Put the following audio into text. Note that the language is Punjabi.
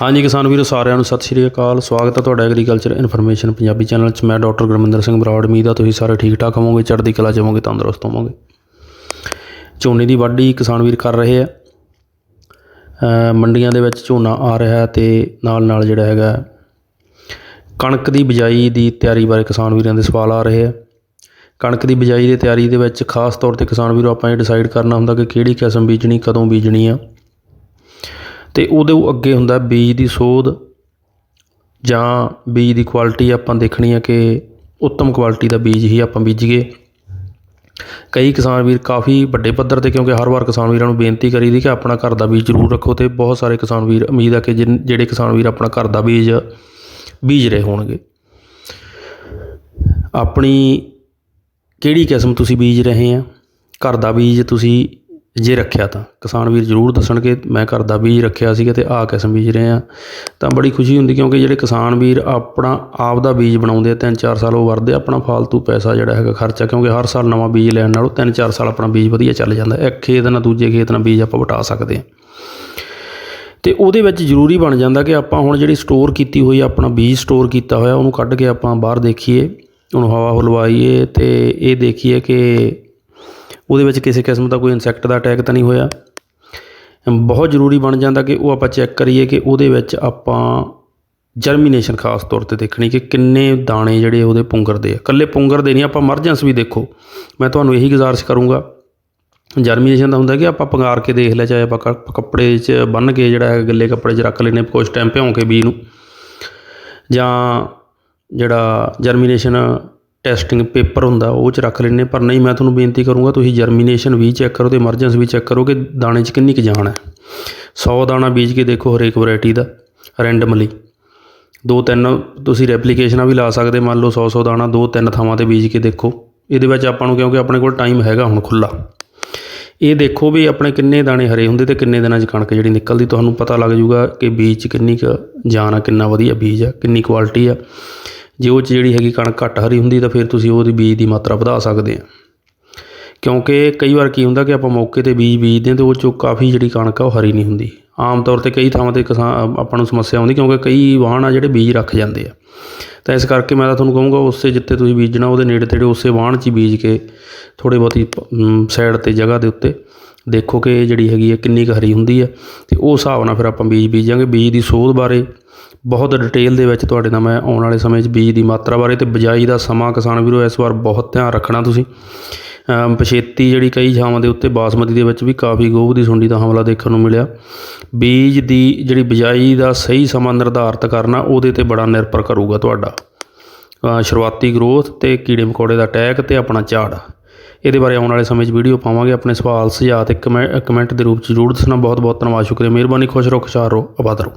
ਹਾਂਜੀ ਕਿਸਾਨ ਵੀਰੋ, ਸਾਰਿਆਂ ਨੂੰ ਸਤਿ ਸ਼੍ਰੀ ਅਕਾਲ। ਸਵਾਗਤ ਹੈ ਤੁਹਾਡਾ ਐਗਰੀਕਲਚਰ ਇਨਫੋਰਮੇਸ਼ਨ ਪੰਜਾਬੀ ਚੈਨਲ 'ਚ। ਮੈਂ ਡਾਕਟਰ ਗੁਰਮਿੰਦਰ ਸਿੰਘ ਬਰਾੜ। ਉਮੀਦ ਆ ਤੁਸੀਂ ਸਾਰੇ ਠੀਕ ਠਾਕ ਹੋਵੋਗੇ, ਚੜ੍ਹਦੀ ਕਲਾ 'ਚ ਤੰਦਰੁਸਤ ਹੋਵੋਗੇ। ਝੋਨੇ ਦੀ ਵਾਢੀ ਕਿਸਾਨ ਵੀਰ ਕਰ ਰਹੇ ਆ ਮੰਡੀਆਂ ਦੇ ਵਿੱਚ ਝੋਨਾ ਆ ਰਿਹਾ ਹੈ ਤੇ ਨਾਲ ਨਾਲ ਜਿਹੜਾ ਹੈਗਾ ਕਣਕ ਦੀ ਬਿਜਾਈ ਦੀ ਤਿਆਰੀ ਬਾਰੇ ਕਿਸਾਨ ਵੀਰਾਂ ਦੇ ਸਵਾਲ ਆ ਰਹੇ ਆ ਕਣਕ ਦੀ ਬਿਜਾਈ ਦੀ ਤਿਆਰੀ ਦੇ ਵਿੱਚ ਖਾਸ ਤੌਰ ਤੇ ਕਿਸਾਨ ਵੀਰੋ, ਆਪਾਂ ਇਹ ਡਿਸਾਈਡ ਕਰਨਾ ਹੁੰਦਾ ਕਿ ਕਿਹੜੀ ਕਿਸਮ ਬੀਜਣੀ, ਕਦੋਂ ਬੀਜਣੀ ਆ। ਅਤੇ ਉਹਦੇ ਅੱਗੇ ਹੁੰਦਾ ਬੀਜ ਦੀ ਸੋਧ ਜਾਂ ਬੀਜ ਦੀ ਕੁਆਲਿਟੀ ਆਪਾਂ ਦੇਖਣੀ ਹੈ ਕਿ ਉੱਤਮ ਕੁਆਲਿਟੀ ਦਾ ਬੀਜ ਹੀ ਆਪਾਂ ਬੀਜੀਏ। ਕਈ ਕਿਸਾਨ ਵੀਰ ਕਾਫੀ ਵੱਡੇ ਪੱਧਰ ਤੇ ਕਿਉਂਕਿ ਹਰ ਵਾਰ ਕਿਸਾਨ ਵੀਰਾਂ ਨੂੰ ਬੇਨਤੀ ਕਰੀ ਦੀ ਕਿ ਆਪਣਾ ਘਰ ਦਾ ਬੀਜ ਜ਼ਰੂਰ ਰੱਖੋ ਤੇ ਬਹੁਤ ਸਾਰੇ ਕਿਸਾਨ ਵੀਰ ਉਮੀਦ ਆ ਕਿ ਜਿਨ- ਜਿਹੜੇ ਕਿਸਾਨ ਵੀਰ ਆਪਣਾ ਘਰ ਦਾ ਬੀਜ ਬੀਜ ਰਹੇ ਹੋਣਗੇ। ਆਪਣੀ ਕਿਹੜੀ ਕਿਸਮ ਤੁਸੀਂ ਬੀਜ ਰਹੇ ਆ? ਘਰ ਦਾ ਬੀਜ ਤੁਸੀਂ ਜੇ ਰੱਖਿਆ ਤਾਂ। ਕਿਸਾਨ ਵੀਰ ਜ਼ਰੂਰ ਦੱਸਣਗੇ, ਮੈਂ ਘਰ ਦਾ ਬੀਜ ਰੱਖਿਆ ਸੀਗਾ ਅਤੇ ਆਹ ਕਿਸਮ ਬੀਜ ਰਹੇ ਹਾਂ ਤਾਂ ਬੜੀ ਖੁਸ਼ੀ ਹੁੰਦੀ ਕਿਉਂਕਿ ਜਿਹੜੇ ਕਿਸਾਨ ਵੀਰ ਆਪਣਾ, ਆਪ ਦਾ ਬੀਜ ਬਣਾਉਂਦੇ ਆ ਤਿੰਨ ਚਾਰ ਸਾਲ ਉਹ ਵਰਦੇ ਆਪਣਾ ਫਾਲਤੂ ਪੈਸਾ ਜਿਹੜਾ ਹੈਗਾ ਖਰਚਾ, ਕਿਉਂਕਿ ਹਰ ਸਾਲ ਨਵਾਂ ਬੀਜ ਲੈਣ ਨਾਲੋਂ ਤਿੰਨ ਚਾਰ ਸਾਲ ਆਪਣਾ ਬੀਜ ਵਧੀਆ ਚੱਲ ਜਾਂਦਾ। ਇੱਕ ਖੇਤ ਨਾਲ ਦੂਜੇ ਖੇਤ ਨਾਲ ਬੀਜ ਆਪਾਂ ਵਟਾ ਸਕਦੇ ਹਾਂ ਤੇ ਉਹਦੇ ਵਿੱਚ ਜ਼ਰੂਰੀ ਬਣ ਜਾਂਦਾ ਕਿ ਆਪਾਂ ਹੁਣ ਜਿਹੜੀ ਸਟੋਰ ਕੀਤੀ ਹੋਈ ਆਪਣਾ ਬੀਜ ਸਟੋਰ ਕੀਤਾ ਹੋਇਆ, ਉਹਨੂੰ ਕੱਢ ਕੇ ਆਪਾਂ ਬਾਹਰ ਦੇਖੀਏ, ਉਹਨੂੰ ਹਵਾ ਹੁਲਵਾਈਏ ਤੇ ਇਹ ਦੇਖੀਏ ਕਿ ਉਹਦੇ ਵਿੱਚ ਕਿਸੇ ਕਿਸਮ ਦਾ ਕੋਈ ਇਨਸੈਕਟ ਦਾ ਅਟੈਕ ਤਾਂ ਨਹੀਂ ਹੋਇਆ। ਬਹੁਤ ਜ਼ਰੂਰੀ ਬਣ ਜਾਂਦਾ ਕਿ ਉਹ ਆਪਾਂ ਚੈੱਕ ਕਰੀਏ ਕਿ ਉਹਦੇ ਵਿੱਚ ਆਪਾਂ ਜਰਮੀਨੇਸ਼ਨ ਖਾਸ ਤੌਰ ਤੇ ਦੇਖਣੀ ਕਿ ਕਿੰਨੇ ਦਾਣੇ ਜਿਹੜੇ ਉਹਦੇ ਪੁੰਗਰਦੇ ਆ। ਇਕੱਲੇ ਪੁੰਗਰਦੇ ਨਹੀਂ, ਆਪਾਂ ਮਰਜੈਂਸ ਵੀ ਦੇਖੋ। ਮੈਂ ਤੁਹਾਨੂੰ ਇਹੀ ਗੁਜ਼ਾਰਿਸ਼ ਕਰੂੰਗਾ। ਜਰਮੀਨੇਸ਼ਨ ਦਾ ਹੁੰਦਾ ਕਿ ਆਪਾਂ ਪੰਗਾਰ ਕੇ ਦੇਖ ਲਿਆ, ਚਾਹੇ ਆਪਾਂ ਕੱਪੜੇ 'ਚ ਬੰਨ੍ਹ ਕੇ ਜਿਹੜਾ ਹੈ ਗਿੱਲੇ ਕੱਪੜੇ 'ਚ ਰੱਖ ਲੈਨੇ ਕੁਝ ਟਾਈਮ ਭਿਉਂ ਕੇ ਬੀਜ ਨੂੰ। ਜਾਂ ਜਿਹੜਾ ਜਰਮੀਨੇਸ਼ਨ ਟੈਸਟਿੰਗ ਪੇਪਰ ਹੁੰਦਾ, ਉਹ 'ਚ ਰੱਖ ਲੈਂਦੇ ਪਰ ਨਹੀਂ, ਮੈਂ ਤੁਹਾਨੂੰ ਬੇਨਤੀ ਕਰੂੰਗਾ, ਤੁਸੀਂ ਜਰਮੀਨੇਸ਼ਨ ਵੀ ਚੈੱਕ ਕਰੋ ਤੇ ਐਮਰਜੈਂਸੀ ਵੀ ਚੈੱਕ ਕਰੋ ਕਿ ਦਾਣੇ 'ਚ ਕਿੰਨੀ ਕੁ ਜਾਨ ਹੈ। 100 ਦਾਣਾ ਬੀਜ ਕੇ ਦੇਖੋ ਹਰੇਕ ਵੈਰਾਈਟੀ ਦਾ ਰੈਂਡਮਲੀ ਦੋ ਤਿੰਨ ਤੁਸੀਂ ਰੈਪਲੀਕੇਸ਼ਨਾਂ ਵੀ ਲਾ ਸਕਦੇ, ਮੰਨ ਲਓ 100 100 ਦਾਣਾ ਦੋ ਤਿੰਨ ਥਾਵਾਂ ਤੇ ਬੀਜ ਕੇ ਦੇਖੋ। ਇਹਦੇ ਵਿੱਚ ਆਪਾਂ ਨੂੰ ਕਿਉਂਕਿ ਆਪਣੇ ਕੋਲ ਟਾਈਮ ਹੈਗਾ ਹੁਣ ਖੁੱਲਾ ਇਹ ਦੇਖੋ ਵੀ ਆਪਣੇ ਕਿੰਨੇ ਦਾਣੇ ਹਰੇ ਹੁੰਦੇ ਤੇ ਕਿੰਨੇ ਦਿਨਾਂ 'ਚ ਕਣਕ ਜਿਹੜੀ ਨਿਕਲਦੀ। ਤੁਹਾਨੂੰ ਪਤਾ ਲੱਗ ਜਾਊਗਾ ਕਿ ਬੀਜ 'ਚ ਕਿੰਨੀ ਕੁ ਜਾਨ ਆ, ਕਿੰਨਾ ਵਧੀਆ ਬੀਜ ਆ, ਕਿੰਨੀ ਕੁਆਲਿਟੀ ਆ। ਜੇ ਉਹ 'ਚ ਜਿਹੜੀ ਹੈਗੀ ਕਣਕ ਘੱਟ ਹਰੀ ਹੁੰਦੀ ਤਾਂ ਫਿਰ ਤੁਸੀਂ ਉਹਦੀ ਬੀਜ ਦੀ ਮਾਤਰਾ ਵਧਾ ਸਕਦੇ ਆ। ਕਿਉਂਕਿ ਕਈ ਵਾਰ ਕੀ ਹੁੰਦਾ ਕਿ ਆਪਾਂ ਮੌਕੇ ਤੇ ਬੀਜ ਬੀਜਦੇ ਹਾਂ ਤੇ ਉਹ 'ਚੋਂ ਕਾਫੀ ਜਿਹੜੀ ਕਣਕ ਆ ਉਹ ਹਰੀ ਨਹੀਂ ਹੁੰਦੀ। ਆਮ ਤੌਰ ਤੇ ਕਈ ਥਾਵਾਂ ਤੇ ਕਿਸਾਨ, ਆਪਾਂ ਨੂੰ ਸਮੱਸਿਆ ਆਉਂਦੀ ਕਿਉਂਕਿ ਕਈ ਵਾਹਣ ਆ ਜਿਹੜੇ ਬੀਜ ਰੱਖ ਜਾਂਦੇ ਆ। ਤਾਂ ਇਸ ਕਰਕੇ ਮੈਂ ਤਾਂ ਤੁਹਾਨੂੰ ਕਹੂੰਗਾ ਉਸੇ ਜਿੱਥੇ ਤੁਸੀਂ ਬੀਜਣਾ ਉਹਦੇ ਨੇੜੇ ਤੇੜੇ ਉਸੇ ਵਾਹਣ 'ਚ ਹੀ ਬੀਜ ਕੇ ਥੋੜ੍ਹੀ ਬਹੁਤੀ ਸਾਈਡ ਤੇ ਜਗ੍ਹਾ ਦੇ ਉੱਤੇ ਦੇਖੋ ਕਿ ਜਿਹੜੀ ਹੈਗੀ ਹੈ ਕਿੰਨੀ ਕੁ ਹਰੀ ਹੁੰਦੀ ਹੈ ਤੇ ਉਹ ਹਿਸਾਬ ਨਾਲ ਫਿਰ ਆਪਾਂ ਬੀਜ ਬੀਜਾਂਗੇ। ਬੀਜ ਦੀ ਸੋਧ ਬਾਰੇ ਬਹੁਤ ਡਿਟੇਲ ਦੇ ਵਿੱਚ ਤੁਹਾਡੇ ਨਾਲ ਮੈਂ ਆਉਣ ਵਾਲੇ ਸਮੇਂ 'ਚ ਬੀਜ ਦੀ ਮਾਤਰਾ ਬਾਰੇ ਤੇ ਬਿਜਾਈ ਦਾ ਸਮਾਂ ਕਿਸਾਨ ਵੀਰੋ, ਇਸ ਵਾਰ ਬਹੁਤ ਧਿਆਨ ਰੱਖਣਾ ਤੁਸੀਂ। ਅਮ ਪਛੇਤੀ ਜਿਹੜੀ ਕਈ ਥਾਵਾਂ ਦੇ ਉੱਤੇ ਬਾਸਮਤੀ ਦੇ ਵਿੱਚ ਵੀ ਕਾਫੀ ਗੋਭ ਦੀ ਸੁੰਡੀ ਦਾ ਹਮਲਾ ਦੇਖਣ ਨੂੰ ਮਿਲਿਆ। ਬੀਜ ਦੀ ਜਿਹੜੀ ਬਿਜਾਈ ਦਾ ਸਹੀ ਸਮਾਂ ਨਿਰਧਾਰਤ ਕਰਨਾ, ਉਹਦੇ ਤੇ ਬੜਾ ਨਿਰਭਰ ਕਰੂਗਾ ਤੁਹਾਡਾ। ਸ਼ੁਰੂਆਤੀ ਗਰੋਥ ਤੇ ਕੀੜੇ ਮਕੌੜੇ ਦਾ ਅਟੈਕ ਤੇ ਆਪਣਾ ਝਾੜ। ਇਹਦੇ ਬਾਰੇ ਆਉਣ ਵਾਲੇ ਸਮੇਂ 'ਚ ਵੀਡੀਓ ਪਾਵਾਂਗੇ। ਆਪਣੇ ਸਵਾਲ, ਸੁਝਾਅ ਤੇ ਕਮੈ- ਕਮੈਂਟ ਦੇ ਰੂਪ 'ਚ ਜ਼ਰੂਰ ਦੱਸਣਾ। ਬਹੁਤ ਬਹੁਤ ਧੰਨਵਾਦ, ਸ਼ੁਕਰੀਆ। ਮਿਹਰਬਾਨੀ, ਖੁਸ਼ ਰਹੋ, ਖੁਸ਼ਹਾਲ ਰਹੋ, ਆਬਾਦ ਰਹੋ।